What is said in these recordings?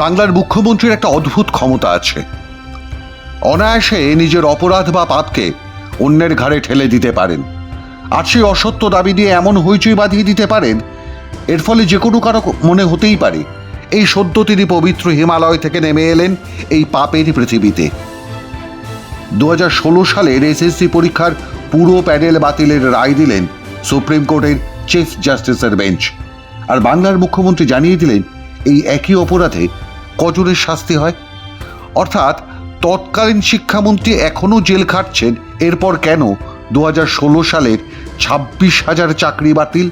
বাংলার মুখ্যমন্ত্রীর একটা অদ্ভুত ক্ষমতা আছে। অনায়াসে নিজের অপরাধ বা পাপকে অন্যের ঘাড়ে ঠেলে দিতে পারেন। আর সেই অসত্য দাবি দিয়ে এমন হইচই বাঁধিয়ে দিতে পারেন, এর ফলে যে কোনো কারও মনে হতেই পারে, এই সদ্য তিনি পবিত্র হিমালয় থেকে নেমে এলেন এই পাপের পৃথিবীতে। দু হাজার ষোলো সালের এসএসসি পরীক্ষার পুরো প্যানেল বাতিলের রায় দিলেন সুপ্রিম কোর্টের চিফ জাস্টিসের বেঞ্চ। আর বাংলার মুখ্যমন্ত্রী জানিয়ে দিলেন, এই একই অপরাধে কজনের শাস্তি হয়? অর্থাৎ তৎকালীন শিক্ষামন্ত্রী এখনও জেল খাটছেন, এরপর কেন দু হাজার ষোলো সালের ছাব্বিশ হাজার চাকরি বাতিল?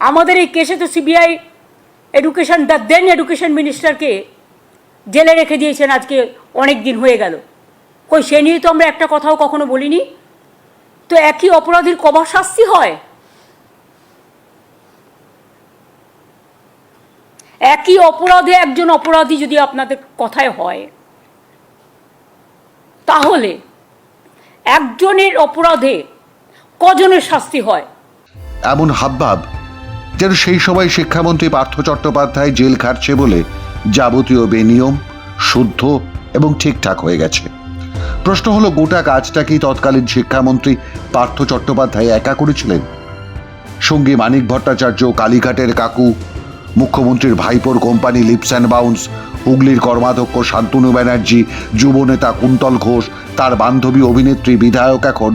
আমাদের এই কেসে তো CBI education, the then education মিনিস্টারকে জেলে রেখে দিয়েছেন আজকে অনেক দিন হয়ে গেল। কই, সে নিয়ে তো আমরা একটা কথাও কখনো বলিনি? তো একই অপরাধীর কবার শাস্তি হয়? একই অপরাধে একজন অপরাধী যদি আপনাদের কথায় হয়, তাহলে একজনের অপরাধে কজনের শাস্তি হয়? এমন হাবভাব যেন সেই সময় শিক্ষামন্ত্রী পার্থ চট্টোপাধ্যায় জেল খাটছে বলে যাবতীয় বেনিয়ম, শুদ্ধ এবং ঠিকঠাক হয়ে গেছে। প্রশ্ন হলো, গোটা কাজটা কি তৎকালীন শিক্ষামন্ত্রী পার্থ চট্টোপাধ্যায় একা করেছিলেন? সঙ্গী মানিক ভট্টাচার্য, কালীঘাটের কাকু মুখ্যমন্ত্রীর ভাইপোর কোম্পানি লিপস অ্যান্ড বাউন্স, হুগলির কর্মাধ্যক্ষ শান্তনু ব্যানার্জি, যুবনেতা কুন্তল ঘোষ, তার বান্ধবী অভিনেত্রী বিধায়ক এখন।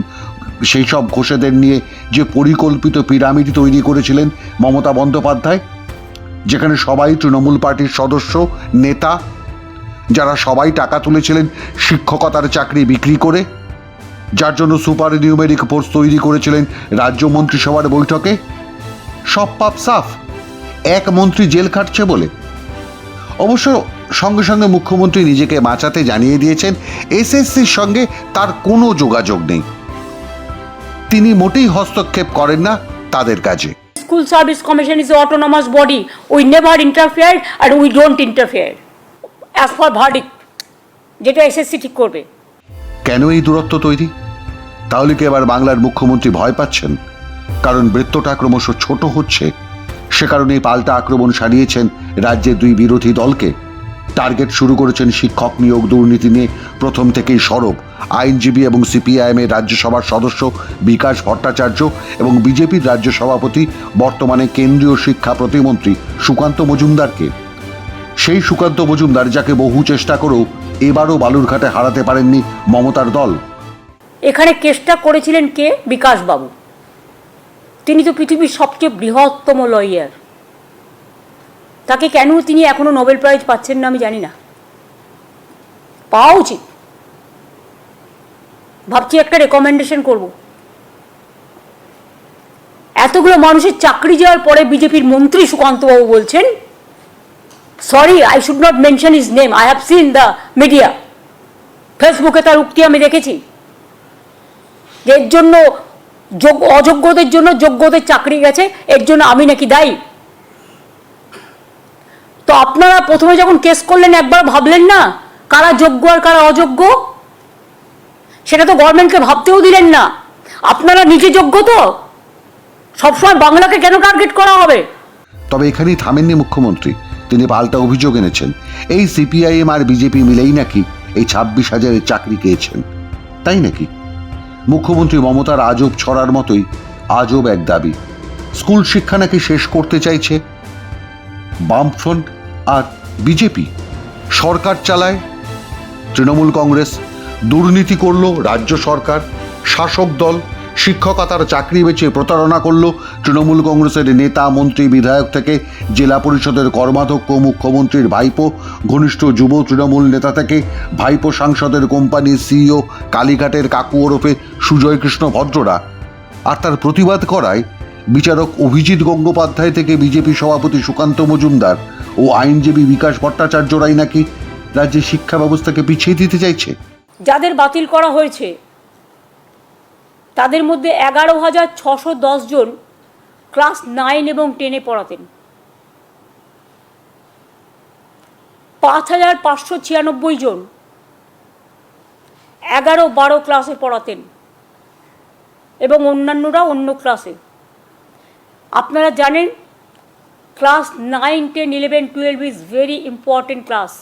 সেই সব ঘোষেদের নিয়ে যে পরিকল্পিত পিরামিড তৈরি করেছিলেন মমতা বন্দ্যোপাধ্যায়, যেখানে সবাই তৃণমূল পার্টির সদস্য, নেতা, যারা সবাই টাকা তুলেছিলেন শিক্ষকতার চাকরি বিক্রি করে, যার জন্য সুপার নিউমেরিক ফোর্স তৈরি করেছিলেন রাজ্য মন্ত্রিসভার বৈঠকে, সব পাপ সাফ। এক মন্ত্রী জেল খাটছে বলে। অবশ্য সঙ্গে সঙ্গে মুখ্যমন্ত্রী নিজেকে বাঁচাতে জানিয়ে দিয়েছেন এসএসসির সঙ্গে তার কোনো যোগাযোগ নেই। তিনি মোটেই হস্তক্ষেপ করেন না তাদের কাজে। School service commission is autonomous body. We never interfered and we don't interfere. As for verdict, যেটা এসএসসি ঠিক করবে। কেন এই দূরত্ব তৈরি? তাহলে কি এবার বাংলার মুখ্যমন্ত্রী ভয় পাচ্ছেন? কারণ বৃত্তটা ক্রমশ ছোট হচ্ছে। সে কারণে পাল্টা আক্রমণ সারিয়েছেন রাজ্যের দুই বিরোধী দলকে। টার্গেট শুরু করেছেন শিক্ষক নিয়োগ দুর্নীতি নিয়ে। প্রথম থেকেই সরব আইনজীবী এবং সিপিআইএমের রাজ্যসভার সদস্য বিকাশ ভট্টাচার্য এবং বিজেপির রাজ্য সভাপতি, বর্তমানে কেন্দ্রীয় শিক্ষা প্রতিমন্ত্রী সুকান্ত মজুমদারকে। সেই সুকান্ত মজুমদার যাকে বহু চেষ্টা করেও এবারও বালুরঘাটে হারাতে পারেননি মমতার দল। এখানে কেসটা করেছিলেন কে? বিকাশ বাবু তিনি তো পৃথিবীর সবচেয়ে বৃহত্তম লয়ার তাকে কেন তিনি এখনও নোবেল প্রাইজ পাচ্ছেন না আমি জানি না। পাওয়া উচিত। ভাবছি একটা রেকমেন্ডেশন করব। এতগুলো মানুষের চাকরি যাওয়ার পরে বিজেপির মন্ত্রী সুকান্তবাবু বলছেন sorry I should not mention is name I have seen the media ফেসবুকে তার উক্তি আমি দেখেছি। এর জন্য যোগ- অযোগ্যদের জন্য যোগ্যদের চাকরি গেছে, এর জন্য আমি নাকি দায়ী? তো আপনারা প্রথমে যখন কেস করলেন, একবার ভাবলেন না কারা যোগ্য আর কারা অযোগ্য? সেটা তো গভর্নমেন্টকে ভাবতেও দিলেন না। আপনারা নিজে যোগ্য তো? সবসময় বাংলাকে কেন টার্গেট করা হবে? তবে এখানেই থামেননি মুখ্যমন্ত্রী, তিনি পাল্টা অভিযোগ এনেছেন। এই সিপিআইএম আর বিজেপি মিলেই নাকি এই ছাব্বিশ হাজারের চাকরি পেয়েছেন, তাই নাকি? মুখ্যমন্ত্রী মমতার আজব ছড়ার মতোই আজব এক দাবি। স্কুল শিক্ষা নাকি শেষ করতে চাইছে? বামফ্রন্ট আর বিজেপি সরকার চালায়? তৃণমূল কংগ্রেস দুর্নীতি করল রাজ্য সরকার, শাসক দল শিক্ষকতার চাকরি বেছে প্রতারণা করল তৃণমূল কংগ্রেসের নেতা, মন্ত্রী, বিধায়ক থেকে জেলা পরিষদের কর্মাধ্যক্ষ, মুখ্যমন্ত্রীর ভাইপো, ঘনিষ্ঠ যুব তৃণমূল নেতা থেকে ভাইপো সাংসদের কোম্পানির সিইও কালীঘাটের কাকু ওরফে সুজয় কৃষ্ণ ভদ্ররা। আর তার প্রতিবাদ করায় বিচারক অভিজিৎ গঙ্গোপাধ্যায় থেকে বিজেপি সভাপতি সুকান্ত মজুমদার ও আইনজীবী বিকাশ ভট্টাচার্যরাই নাকি রাজ্যের শিক্ষা ব্যবস্থাকে পিছিয়ে দিতে চাইছে। যাদের বাতিল করা হয়েছে তাদের মধ্যে এগারো হাজার ছশো জন ক্লাস নাইন এবং টেনে পড়াতেন। পাঁচ হাজার পাঁচশো ছিয়ানব্বই জন এগারো বারো ক্লাসে পড়াতেন এবং অন্যান্যরা অন্য ক্লাসে। আপনারা জানেন class 9, 10, 11, 12 is very important ক্লাস।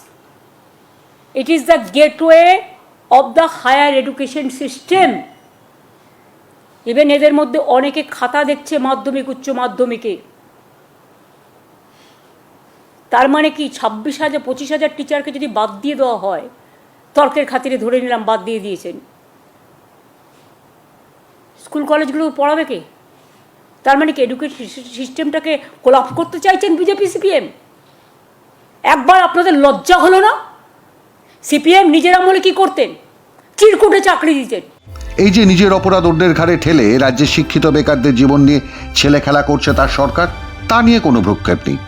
It is the gateway of the higher education system. Even এদের মধ্যে অনেকে খাতা দেখছে মাধ্যমিক, উচ্চ মাধ্যমিকে। তার মানে কি, ছাব্বিশ হাজার, পঁচিশ হাজার টিচারকে যদি বাদ দিয়ে দেওয়া হয়, তর্কের খাতিরে ধরে নিলাম বাদ দিয়ে দিয়েছেন। স্কুল কলেজগুলো পড়াবে কে? তার মানে কি এডুকেশন সিস্টেমটাকে কোলাপ করতে চাইছেন বিজেপি সিপিএম একবার আপনাদের লজ্জা হলো না? সিপিএম নিজের আমলে কি করতেন? চিরকুটে চাকরি দিতেন। এই যে নিজের অপরাধ অন্যের ঘাড়ে ঠেলে রাজ্যের শিক্ষিত বেকারদের জীবন নিয়ে ছেলে খেলা করছে তার সরকার, তা নিয়ে কোনো ভ্রুক্ষেপ নেই।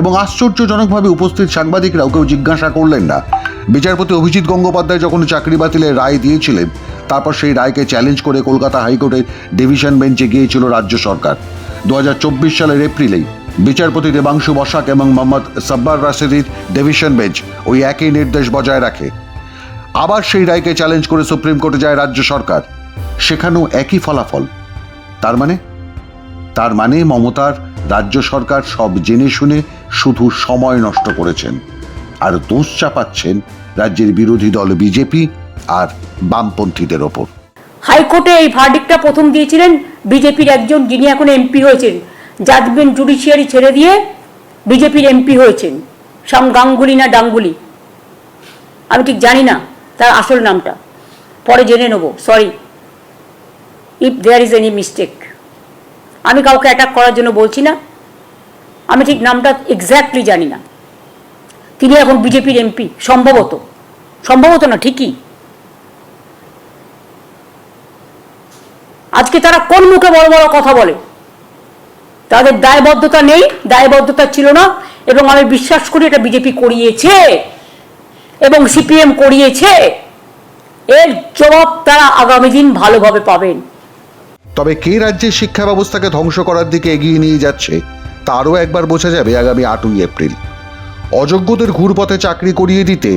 এবং আশ্চর্যজনকভাবে উপস্থিত সাংবাদিকরাও কেউ জিজ্ঞাসা করলেন না। বিচারপতি অভিজিৎ গঙ্গোপাধ্যায় যখন চাকরি বাতিলের রায় দিয়েছিলেন, তারপর সেই রায়কে চ্যালেঞ্জ করে কলকাতা হাইকোর্টের ডিভিশন বেঞ্চে গিয়েছিল রাজ্য সরকার। দু হাজার চব্বিশ সালের এপ্রিলেই বিচারপতি দেবাংশু বসাক এবং মোহাম্মদ সাব্বার রাশেদির ডিভিশন বেঞ্চ ওই একই নির্দেশ বজায় রাখে। আবার সেই রায়কে চ্যালেঞ্জ করে সুপ্রিম কোর্টে যায় রাজ্য সরকার। সেখানেও একই ফলাফল। তার মানে? তার মানে মমতার রাজ্য সরকার সব জেনে শুনে শুধু সময় নষ্ট করেছেন। আর দোষ চাপাচ্ছেন রাজ্যের বিরোধী দল বিজেপি আর বামপন্থীদের ওপর। হাইকোর্টে এই ভার্ডিকটা প্রথম দিয়েছিলেন বিজেপির একজন যিনি এখন এমপি হয়েছেন। জাজমেন্ট জুডিশিয়ারি ছেড়ে দিয়ে বিজেপির এমপি হয়েছেন। সাম গাঙ্গুলি না ডাঙ্গুলি। আমি ঠিক জানি না। তার আসল নামটা। পরে জেনে নেব sorry if there is any mistake আমি কাউকে অ্যাটাক করার জন্য বলছি না। আমি ঠিক নামটা এক্স্যাক্টলি জানি না। তিনি এখন বিজেপির এমপি, সম্ভবত। সম্ভবত না, ঠিকই। আজকে তারা কোন মুখে বড় বড় কথা বলে? তাদের দায়বদ্ধতা নেই, দায়বদ্ধতা ছিল না, এবং আমি বিশ্বাস করি এটা বিজেপি করিয়েছে। এবং সিপিএম করিয়েছে, এর জবাব তারা আগামী দিন ভালোভাবে পাবেন। তবে কে রাজ্যের শিক্ষা ব্যবস্থাকে ধ্বংস করার দিকে এগিয়ে নিয়ে যাচ্ছে, তারও একবার বোঝা যাবে আগামী আটই এপ্রিল। অযোগ্যদের ঘুরপথে চাকরি করিয়ে দিতে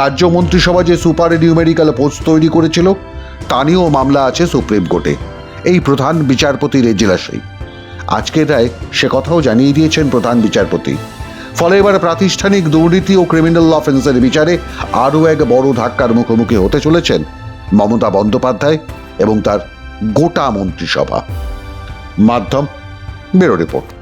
রাজ্য মন্ত্রিসভা যে সুপার নিউমেরিক্যাল পোস্ট তৈরি করেছিল, তা নিয়েও মামলা আছে সুপ্রিম কোর্টে। এই প্রধান বিচারপতির এজলাসেই আজকের রায় সে কথাও জানিয়ে দিয়েছেন প্রধান বিচারপতি। ফলে এবার প্রাতিষ্ঠানিক দুর্নীতি ও ক্রিমিনাল অফেন্সের বিচারে আরও এক বড় ধাক্কার মুখোমুখি হতে চলেছেন মমতা বন্দ্যোপাধ্যায় এবং তার গোটা মন্ত্রিসভা। মাধ্যম বেরো রিপোর্ট।